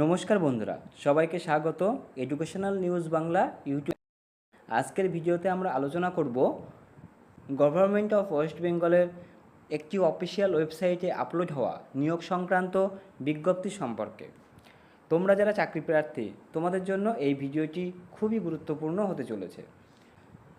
নমস্কার বন্ধুরা, সবাইকে স্বাগত এডুকেশনাল নিউজ বাংলা ইউটিউব আজকের ভিডিওতে আমরা আলোচনা করব গভর্নমেন্ট অফ ওয়েস্ট বেঙ্গলের একটি অফিসিয়াল ওয়েবসাইটে আপলোড হওয়া নিয়োগ সংক্রান্ত বিজ্ঞপ্তি সম্পর্কে। তোমরা যারা চাকরি প্রার্থী, তোমাদের জন্য এই ভিডিওটি খুবই গুরুত্বপূর্ণ হতে চলেছে।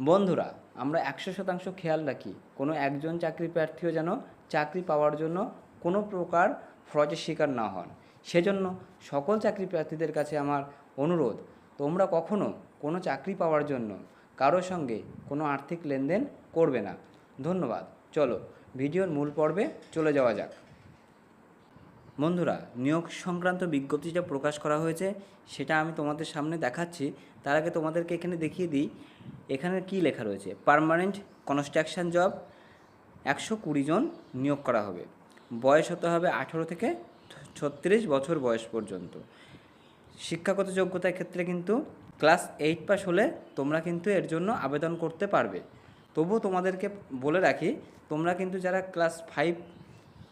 বন্ধুরা, আমরা একশো শতাংশ খেয়াল রাখি, কোনো একজন চাকরি প্রার্থীও যেন চাকরি পাওয়ার জন্য কোনো প্রকার ফ্রজের শিকার না হন। সেজন্য সকল চাকরি প্রার্থীদের কাছে আমার অনুরোধ, তোমরা কখনো কোনো চাকরি পাওয়ার জন্য কারোর সঙ্গে কোনো আর্থিক লেনদেন করবে না। ধন্যবাদ। চলো, ভিডিওর মূল পর্বে চলে যাওয়া যাক। বন্ধুরা, নিয়োগ সংক্রান্ত বিজ্ঞপ্তিটা প্রকাশ করা হয়েছে, সেটা আমি তোমাদের সামনে দেখাচ্ছি। তার আগে তোমাদেরকে এখানে দেখিয়ে দিই, এখানে কি লেখা রয়েছে? পার্মানেন্ট কনস্ট্রাকশন জব একশো কুড়ি জন নিয়োগ করা হবে। বয়স হতে হবে আঠেরো থেকে ছত্রিশ বছর বয়স পর্যন্ত। শিক্ষাগত যোগ্যতার ক্ষেত্রে কিন্তু ক্লাস এইট পাস হলে তোমরা কিন্তু এর জন্য আবেদন করতে পারবে। তবুও তোমাদেরকে বলে রাখি, তোমরা কিন্তু যারা ক্লাস ফাইভ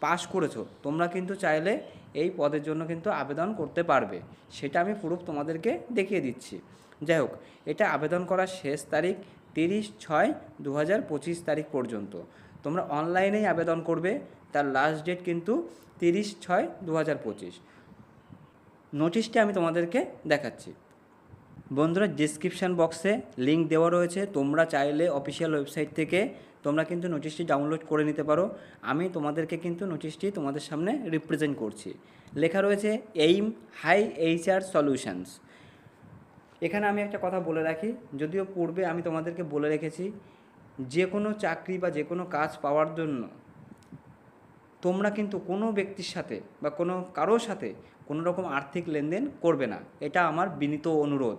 পাস করেছ, তোমরা কিন্তু চাইলে এই পদের জন্য কিন্তু আবেদন করতে পারবে। সেটা আমি প্রুফ তোমাদেরকে দেখিয়ে দিচ্ছি। যাই হোক, এটা আবেদন করার শেষ তারিখ তিরিশ ছয় দু তারিখ পর্যন্ত। তোমরা অনলাইনেই আবেদন করবে, তার লাস্ট ডেট কিন্তু তিরিশ ছয় দু হাজার পঁচিশ। নোটিশটি আমি তোমাদেরকে দেখাচ্ছি। বন্ধুরা ডিসক্রিপশান বক্সে লিঙ্ক দেওয়া রয়েছে। তোমরা চাইলে অফিসিয়াল ওয়েবসাইট থেকে তোমরা কিন্তু নোটিশটি ডাউনলোড করে নিতে পারো। আমি তোমাদেরকে কিন্তু নোটিশটি তোমাদের সামনে রিপ্রেজেন্ট করছি। লেখা রয়েছে এইম হাই এইচআর সলিউশনস এখানে আমি একটা কথা বলে রাখি। যদিও পূর্বে আমি তোমাদেরকে বলে রেখেছি, যে কোনো চাকরি বা যে কোনো কাজ পাওয়ার জন্য তোমরা কিন্তু কোনো ব্যক্তির সাথে বা কোনো কারোর সাথে কোনো রকম আর্থিক লেনদেন করবে না। এটা আমার বিনীত অনুরোধ।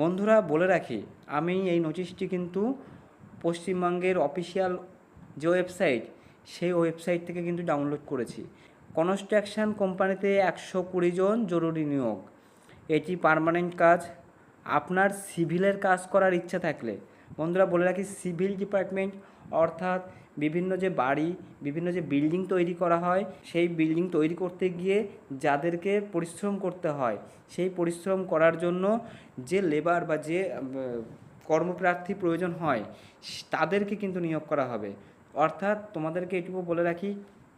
বন্ধুরা, বলে রাখি, আমি এই নোটিশটি কিন্তু পশ্চিমবঙ্গের অফিসিয়াল যে ওয়েবসাইট, সেই ওয়েবসাইট থেকে কিন্তু ডাউনলোড করেছি। কনস্ট্রাকশন কোম্পানিতে একশো কুড়ি জন জরুরি নিয়োগ। এটি পার্মানেন্ট কাজ। আপনার সিভিলের কাজ করার ইচ্ছা থাকলে, বন্ধুরা, বলে রাখি, সিভিল ডিপার্টমেন্ট অর্থাৎ বিভিন্ন যে বাড়ি, বিভিন্ন যে বিল্ডিং তৈরি করা হয়, সেই বিল্ডিং তৈরি করতে গিয়ে যাদেরকে পরিশ্রম করতে হয়, সেই পরিশ্রম করার জন্য যে লেবার বা যে কর্মপ্রার্থী প্রয়োজন হয়, তাদেরকে কিন্তু নিয়োগ করা হবে। অর্থাৎ তোমাদেরকে এটুকু বলে রাখি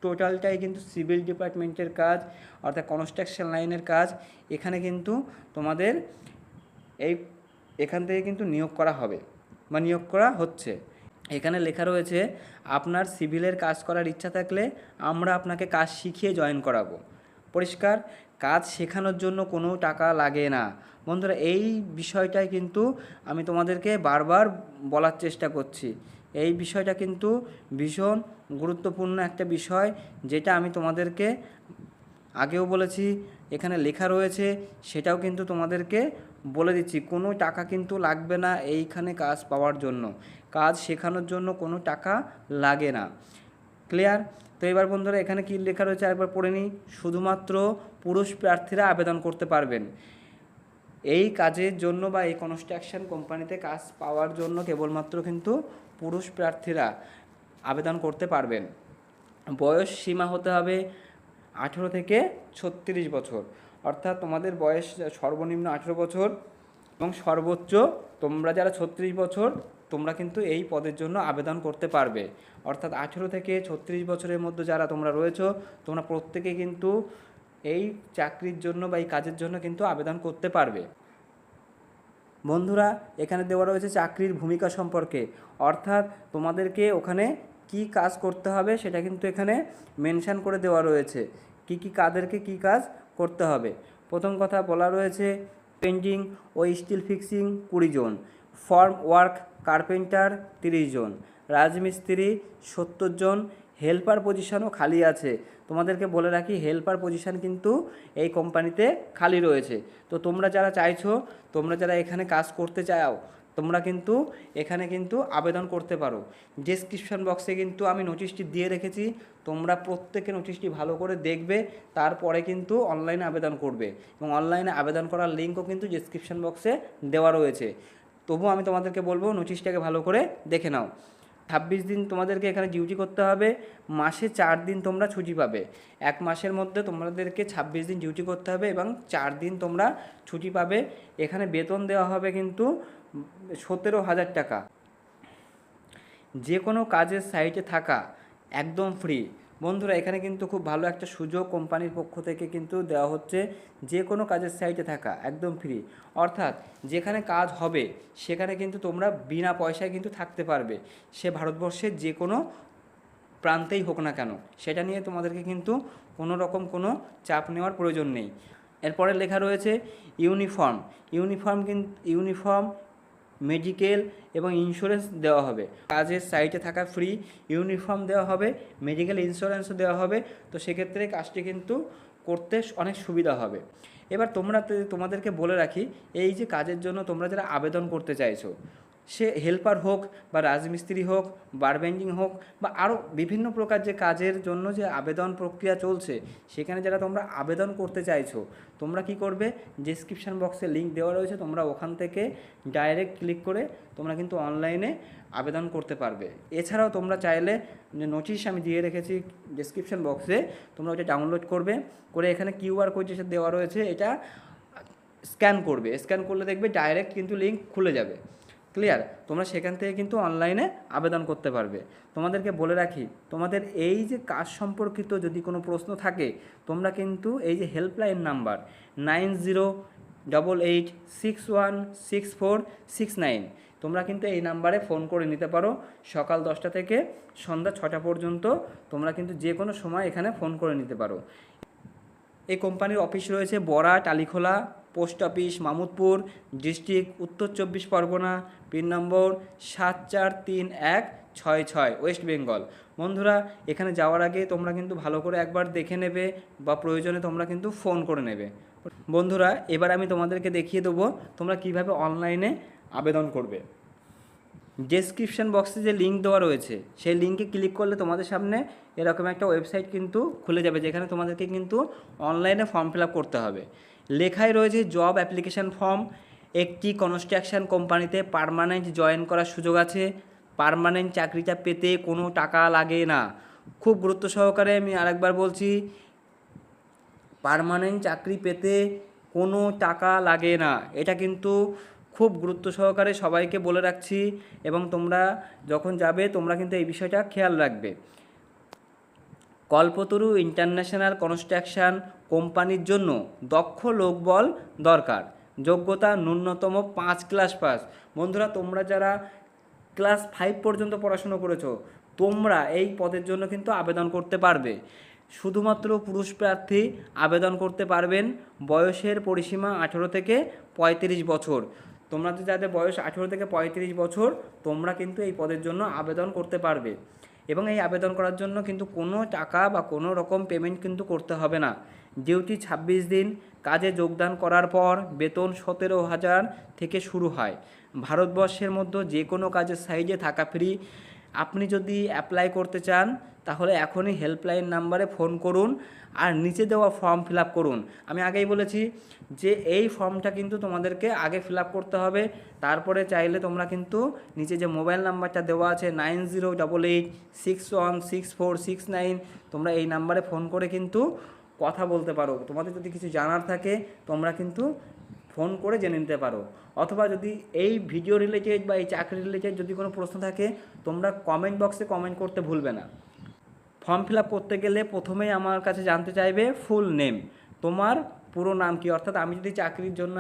টোটালটাই কিন্তু সিভিল ডিপার্টমেন্টের কাজ, অর্থাৎ কনস্ট্রাকশন লাইনের কাজ, এখানে কিন্তু তোমাদের এই, এখান থেকে কিন্তু নিয়োগ করা হবে, বা নিয়োগ করা হচ্ছে। এখানে লেখা রয়েছে, আপনার সিভিলের কাজ করার ইচ্ছা থাকলে আমরা আপনাকে কাজ শিখিয়ে জয়েন করাবো। পরিষ্কার, কাজ শেখানোর জন্য কোনো টাকা লাগে না। বন্ধুরা, এই বিষয়টাই কিন্তু আমি তোমাদেরকে বারবার বলার চেষ্টা করছি। এই বিষয়টা কিন্তু ভীষণ গুরুত্বপূর্ণ একটা বিষয়, যেটা আমি তোমাদেরকে আগেও বলেছি, এখানে লেখা রয়েছে, সেটাও কিন্তু তোমাদেরকে বলে দিচ্ছি। কোনো টাকা কিন্তু লাগবে না এইখানে কাজ পাওয়ার জন্য। কাজ শেখানোর জন্য কোনো টাকা লাগে না। ক্লিয়ার তো এবার বন্ধুরা, এখানে কি লেখা রয়েছে? একবার পড়ে নিই। শুধুমাত্র পুরুষ প্রার্থীরা আবেদন করতে পারবেন। এই কাজের জন্য বা এই কনস্ট্রাকশন কোম্পানিতে কাজ পাওয়ার জন্য কেবলমাত্র কিন্তু পুরুষ প্রার্থীরা আবেদন করতে পারবেন। বয়স সীমা হতে হবে আঠেরো থেকে ছত্রিশ বছর। অর্থাৎ তোমাদের বয়স সর্বনিম্ন আঠেরো বছর এবং সর্বোচ্চ তোমরা যারা ছত্রিশ বছর তোমরা কিন্তু এই পদের জন্য আবেদন করতে পারবে। অর্থাৎ আঠেরো থেকে ছত্রিশ বছরের মধ্যে যারা তোমরা রয়েছো, তোমরা প্রত্যেকে কিন্তু এই চাকরির জন্য বা এই কাজের জন্য কিন্তু আবেদন করতে পারবে। বন্ধুরা, এখানে দেওয়া রয়েছে চাকরির ভূমিকা সম্পর্কে। অর্থাৎ তোমাদেরকে ওখানে কি কাজ করতে হবে সেটা কিন্তু এখানে মেনশান করে দেওয়া রয়েছে। কি কি কাদেরকে কি কাজ করতে হবে। প্রথম কথা বলা রয়েছে পেন্টিং ও স্টিল ফিক্সিং কুড়ি জন। ফর্ম ওয়ার্ক কার্পেন্টার তিরিশ জন, রাজমিস্ত্রি সত্তর জন, হেল্পার পজিশনও খালি আছে। তোমাদেরকে বলে রাখি, হেল্পার পজিশন কিন্তু এই কোম্পানিতে খালি রয়েছে। তো তোমরা যারা চাইছো, তোমরা যারা এখানে কাজ করতে চাও, তোমরা কিন্তু এখানে কিন্তু আবেদন করতে পারো। ডেসক্রিপশন বক্সে কিন্তু আমি নোটিশটি দিয়ে রেখেছি। তোমরা প্রত্যেকে নোটিশটি ভালো করে দেখবে, তারপরে কিন্তু অনলাইনে আবেদন করবে। এবং অনলাইনে আবেদন করার লিঙ্কও কিন্তু ডেসক্রিপশন বক্সে দেওয়া রয়েছে। তবুও আমি তোমাদেরকে বলব নোটিশটাকে ভালো করে দেখে নাও। ছাব্বিশ দিন তোমাদেরকে এখানে ডিউটি করতে হবে, মাসে চার দিন তোমরা ছুটি পাবে। এক মাসের মধ্যে তোমাদেরকে ছাব্বিশ দিন ডিউটি করতে হবে এবং চার দিন তোমরা ছুটি পাবে। এখানে বেতন দেওয়া হবে কিন্তু সতেরো হাজার টাকা। যে কোনো কাজের সাইটে থাকা, একদম ফ্রি বন্ধুরা, এখানে কিন্তু খুব ভালো একটা সুযোগ কোম্পানির পক্ষ থেকে কিন্তু দেওয়া হচ্ছে যে কোনো কাজের সাইটে থাকা, একদম ফ্রি অর্থাৎ যেখানে কাজ হবে, সেখানে কিন্তু তোমরা বিনা পয়সায় কিন্তু থাকতে পারবে। সে ভারতবর্ষের যে কোনো প্রান্তেই হোক না কেন, সেটা নিয়ে তোমাদেরকে কিন্তু কোনো রকম কোনো চাপ নেওয়ার প্রয়োজন নেই। এরপরে লেখা রয়েছে, ইউনিফর্ম। ইউনিফর্ম কিন্তু ইউনিফর্ম মেডিকেল এবং ইন্স্যুরেন্স দেওয়া হবে। কাজের সাইটে থাকা ফ্রি ইউনিফর্ম দেওয়া হবে, মেডিকেল ইন্স্যুরেন্সও দেওয়া হবে। তো সেক্ষেত্রে কাজটি কিন্তু করতে অনেক সুবিধা হবে। এবার তোমরা তোমাদেরকে বলে রাখি, এই যে কাজের জন্য তোমরা যারা আবেদন করতে চাইছো, সে হেল্পার হোক বা রাজমিস্ত্রি হোক, বারবেন্ডিং হোক বা আরও বিভিন্ন প্রকার যে কাজের জন্য যে আবেদন প্রক্রিয়া চলছে, সেখানে যারা তোমরা আবেদন করতে চাইছো তোমরা কি করবে? ডিসক্রিপশান বক্সে লিঙ্ক দেওয়া রয়েছে, তোমরা ওখান থেকে ডাইরেক্ট ক্লিক করে তোমরা কিন্তু অনলাইনে আবেদন করতে পারবে। এছাড়াও তোমরা চাইলে যে নোটিশ আমি দিয়ে রেখেছি ডিসক্রিপশান বক্সে তোমরা ওটা ডাউনলোড করবে, করে এখানে কিউআর কোড যেটা দেওয়া রয়েছে, এটা স্ক্যান করবে। স্ক্যান করলে দেখবে ডাইরেক্ট কিন্তু লিঙ্ক খুলে যাবে। ক্লিয়ার তোমরা সেখান থেকে কিন্তু অনলাইনে আবেদন করতে পারবে। তোমাদেরকে বলে রাখি, তোমাদের এই যে কাজ সম্পর্কিত যদি কোনো প্রশ্ন থাকে, তোমরা কিন্তু এই যে helpline number nine zero double eight six one six four six nine তোমরা কিন্তু এই নাম্বারে ফোন করে নিতে পারো। সকাল দশটা থেকে সন্ধ্যা ছটা পর্যন্ত তোমরা কিন্তু যে কোনো সময় এখানে ফোন করে নিতে পারো। এই কোম্পানির অফিস রয়েছে Bara, Talikhola post office Mamudpur, district উত্তর চব্বিশ পরগনা, পিন নম্বর সাত চার তিন এক ছয় ছয়, ওয়েস্ট বেঙ্গল। বন্ধুরা, এখানে যাওয়ার আগে তোমরা কিন্তু ভালো করে একবার দেখে নেবে বা প্রয়োজনে তোমরা কিন্তু ফোন করে নেবে। বন্ধুরা, এবার আমি তোমাদেরকে দেখিয়ে দেবো তোমরা কীভাবে অনলাইনে আবেদন করবে। ডেসক্রিপশন বক্সে যে লিঙ্ক দেওয়া রয়েছে, সেই লিঙ্কে ক্লিক করলে তোমাদের সামনে এরকম একটা ওয়েবসাইট কিন্তু খুলে যাবে, যেখানে তোমাদেরকে কিন্তু অনলাইনে ফর্ম ফিল করতে হবে। লেখাই রয়েছে জব অ্যাপ্লিকেশন ফর্ম একটি কনস্ট্রাকশন কোম্পানিতে পারমানেন্ট জয়েন করার সুযোগ আছে। পারমানেন্ট চাকরিটা পেতে কোনো টাকা লাগে না। খুব গুরুত্ব সহকারে আমি আরেকবার বলছি পারমানেন্ট চাকরি পেতে কোনো টাকা লাগে না। এটা কিন্তু খুব গুরুত্ব সহকারে সবাইকে বলে রাখছি এবং তোমরা যখন যাবে তোমরা কিন্তু এই বিষয়টা খেয়াল রাখবে। কল্পতরু ইন্টারন্যাশনাল কনস্ট্রাকশন কোম্পানির জন্য দক্ষ লোকবল দরকার। যোগ্যতা ন্যূনতম পাঁচ ক্লাস পাস। বন্ধুরা, তোমরা যারা ক্লাস ফাইভ পর্যন্ত পড়াশুনো করেছ, তোমরা এই পদের জন্য কিন্তু আবেদন করতে পারবে। শুধুমাত্র পুরুষ প্রার্থী আবেদন করতে পারবেন বয়সের পরিসীমা আঠেরো থেকে পঁয়ত্রিশ বছর। তোমরা যাদের বয়স আঠেরো থেকে পঁয়ত্রিশ বছর, তোমরা কিন্তু এই পদের জন্য আবেদন করতে পারবে। এবং এই আবেদন করার জন্য কিন্তু কোনো টাকা বা কোনো রকম পেমেন্ট কিন্তু করতে হবে না। ডিউটি ছাব্বিশ দিন, কাজে যোগদান করার পর বেতন সতেরো হাজার থেকে শুরু হয়। ভারতবর্ষের মধ্যে যে কোনো কাজের সাইজে থাকা ফ্রি আপনি যদি অ্যাপ্লাই করতে চান, তাহলে এখনই হেল্পলাইন নাম্বারে ফোন করুন আর নিচে দেওয়া ফর্ম ফিল করুন। আমি আগেই বলেছি যে এই ফর্মটা কিন্তু তোমাদেরকে আগে ফিল করতে হবে। তারপরে চাইলে তোমরা কিন্তু নিচে যে মোবাইল নাম্বারটা দেওয়া আছে nine zero double eight six one six four six nine তোমরা এই নাম্বারে ফোন করে কিন্তু কথা বলতে পারো। তোমাদের যদি কিছু জানার থাকে, তোমরা কিন্তু ফোন করে জেনে নিতে পারো। অথবা যদি এই ভিডিও রিলেটেড বা এই চাকরি রিলেটেড যদি কোনো প্রশ্ন থাকে, তোমরা কমেন্ট বক্সে কমেন্ট করতে ভুলবে না। ফর্ম ফিল আপ করতে গেলে প্রথমেই আমার কাছে জানতে চাইবে ফুল নেম তোমার পুরো নাম কি? অর্থাৎ আমি যদি চাকরির জন্য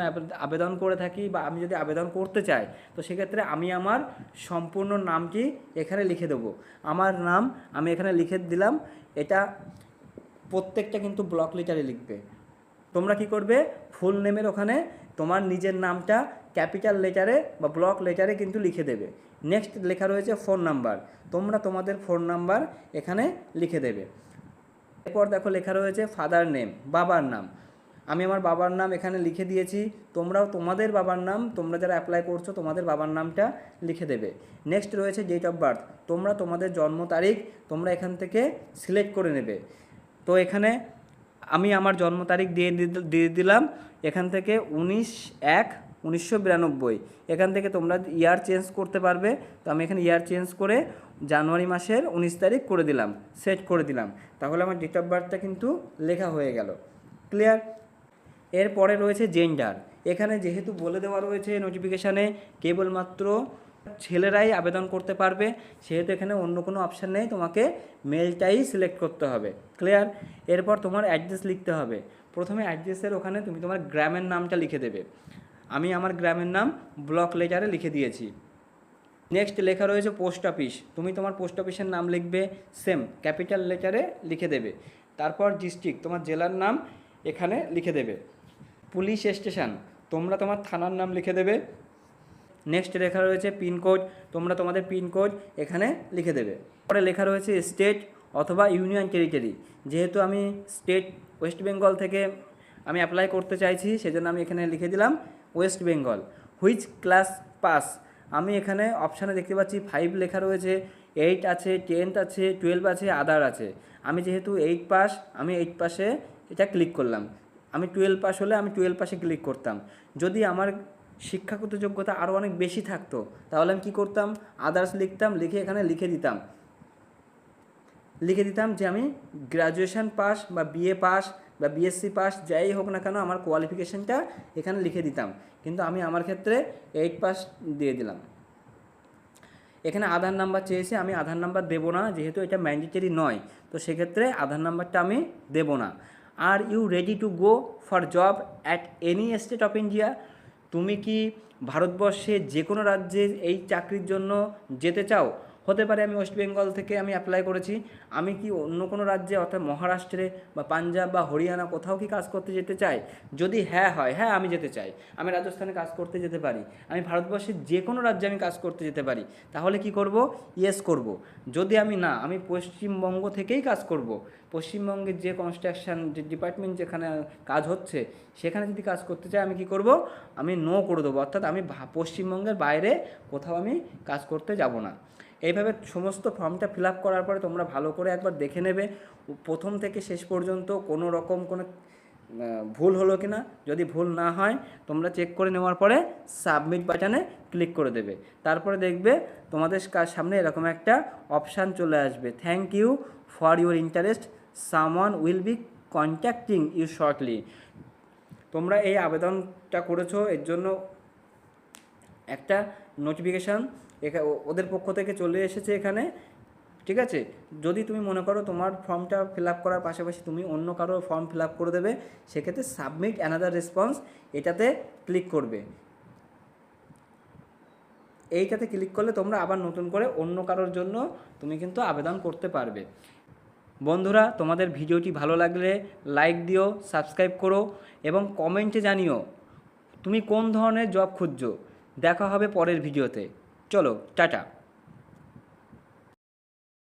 আবেদন করে থাকি বা আমি যদি আবেদন করতে চাই, তো সেক্ষেত্রে আমি আমার সম্পূর্ণ নামটি এখানে লিখে দেবো। আমার নাম আমি এখানে লিখে দিলাম, এটা প্রত্যেকটা কিন্তু ব্লক লিটারে লিখবে। তোমরা কি করবে? ফুল নেমের ওখানে তোমার নিজের নামটা ক্যাপিটাল লেটারে বা ব্লক লেটারে কিন্তু লিখে দেবে। নেক্সট লেখা রয়েছে ফোন নাম্বার তোমরা তোমাদের ফোন নাম্বার এখানে লিখে দেবে। এরপর দেখো লেখা রয়েছে ফাদার নেম বাবার নাম। আমি আমার বাবার নাম এখানে লিখে দিয়েছি। তোমরাও তোমাদের বাবার নাম, তোমরা যারা অ্যাপ্লাই করছ, তোমাদের বাবার নামটা লিখে দেবে। নেক্সট রয়েছে ডেট অফ বার্থ তোমরা তোমাদের জন্ম তারিখ তোমরা এখান থেকে সিলেক্ট করে নেবে। তো এখানে আমি আমার জন্ম তারিখ দিয়ে দিয়ে দিলাম, এখান থেকে উনিশ এক উনিশশো বিরানব্বই। এখান থেকে তোমরা ইয়ার চেঞ্জ করতে পারবে। তো আমি এখানে ইয়ার চেঞ্জ করে জানুয়ারি মাসের উনিশ তারিখ করে দিলাম সেট করে দিলাম। তাহলে আমার ডেট অফ বার্থটা কিন্তু লেখা হয়ে গেল। ক্লিয়ার এরপরে রয়েছে জেন্ডার এখানে যেহেতু বলে দেওয়া রয়েছে নোটিফিকেশানে কেবলমাত্র ছেলেরাই আবেদন করতে পারবে। সেহেতু এখানে অন্য কোনো অপশান নেই। তোমাকে মেলটাই সিলেক্ট করতে হবে। ক্লিয়ার এরপর তোমার অ্যাড্রেস লিখতে হবে। প্রথমে অ্যাড্রেসের ওখানে তুমি তোমার গ্রামের নামটা লিখে দেবে। আমি আমার গ্রামের নাম ব্লক লেটারে লিখে দিয়েছি। নেক্সট লেখা রয়েছে পোস্ট অফিস তুমি তোমার পোস্ট অফিসের নাম লিখবে সেম ক্যাপিটাল লেটারে লিখে দেবে। তারপর ডিস্ট্রিক্ট তোমার জেলার নাম এখানে লিখে দেবে। পুলিশ স্টেশন তোমরা তোমার থানার নাম লিখে দেবে। নেক্সট লেখা রয়েছে পিনকোড তোমরা তোমাদের পিনকোড এখানে লিখে দেবে। পরে লেখা রয়েছে স্টেট অথবা ইউনিয়ন টেরিটরি যেহেতু আমি স্টেট ওয়েস্ট বেঙ্গল থেকে আমি অ্যাপ্লাই করতে চাইছি, সেজন্য আমি এখানে লিখে দিলাম West Bengal which class pass আমি এখানে অপশানে দেখতে পাচ্ছি ফাইভ লেখা রয়েছে এইট আছে টেন্থ আছে টুয়েলভ আছে আদার আছে। আমি যেহেতু এইট পাস আমি এইট পাসে এটা ক্লিক করলাম। আমি টুয়েলভ পাস হলে আমি টুয়েলভ পাসে ক্লিক করতাম। যদি আমার শিক্ষাগত যোগ্যতা আরও অনেক বেশি থাকতো। তাহলে আমি কী করতাম? আদার্স লিখতাম, লিখে এখানে লিখে দিতাম। লিখে দিতাম যে আমি গ্র্যাজুয়েশন পাস বা বিএ পাস বা বিএসসি পাস যাই হোক না কেন আমার কোয়ালিফিকেশানটা এখানে লিখে দিতাম। কিন্তু আমি আমার ক্ষেত্রে এইট পাস দিয়ে দিলাম। এখানে আধার নাম্বার চেয়েছে, আমি আধার নাম্বার দেবো না, যেহেতু এটা ম্যান্ডেটরি নয়। তো সেক্ষেত্রে আধার নাম্বারটা আমি দেবো না। Are you ready to go for job at any state of India তুমি কি ভারতবর্ষে যে কোনো রাজ্যে এই চাকরির জন্য যেতে চাও? হতে পারে আমি ওয়েস্ট বেঙ্গল থেকে আমি অ্যাপ্লাই করেছি। আমি কি অন্য কোনো রাজ্যে অর্থাৎ মহারাষ্ট্রে বা পাঞ্জাব বা হরিয়ানা কোথাও কি কাজ করতে যেতে চাই? যদি হ্যাঁ হয় হ্যাঁ আমি যেতে চাই। আমি রাজস্থানে কাজ করতে যেতে পারি। আমি ভারতবর্ষের যে কোনো রাজ্যে আমি কাজ করতে যেতে পারি। তাহলে কি করব? ইয়েস করব। যদি আমি না, আমি পশ্চিমবঙ্গ থেকেই কাজ করব। পশ্চিমবঙ্গের যে কনস্ট্রাকশন যে ডিপার্টমেন্ট যেখানে কাজ হচ্ছে, সেখানে যদি কাজ করতে চাই, আমি কি করব? আমি নো করে দেবো। অর্থাৎ আমি পশ্চিমবঙ্গের বাইরে কোথাও আমি কাজ করতে যাব না। এইভাবে সমস্ত ফর্মটা ফিল আপ করার পরে তোমরা ভালো করে একবার দেখে নেবে। প্রথম থেকে শেষ পর্যন্ত কোনো রকম কোনো ভুল হলো কি না, যদি ভুল না হয়, তোমরা চেক করে নেওয়ার পরে সাবমিট বাটনে ক্লিক করে দেবে। তারপরে দেখবে তোমাদের সামনে এরকম একটা অপশান চলে আসবে। Thank you for your interest someone will be contacting you shortly তোমরা এই আবেদনটা করেছ, এর জন্য একটা নোটিফিকেশান এখা ওদের পক্ষ থেকে চলে এসেছে এখানে, ঠিক আছে? যদি তুমি মনে করো তোমার ফর্মটা ফিল আপ করার পাশাপাশি তুমি অন্য কারও ফর্ম ফিল আপ করে দেবে, সেক্ষেত্রে সাবমিট অ্যানাদার রেসপন্স এটাতে ক্লিক করবে। এইটাতে ক্লিক করলে তোমরা আবার নতুন করে অন্য কারোর জন্য তুমি কিন্তু আবেদন করতে পারবে। বন্ধুরা, তোমাদের ভিডিওটি ভালো লাগলে লাইক দিও সাবস্ক্রাইব করো এবং কমেন্টে জানিও, তুমি কোন ধরনের জব খুঁজছো? দেখা হবে পরের ভিডিওতে। চলো টাটা।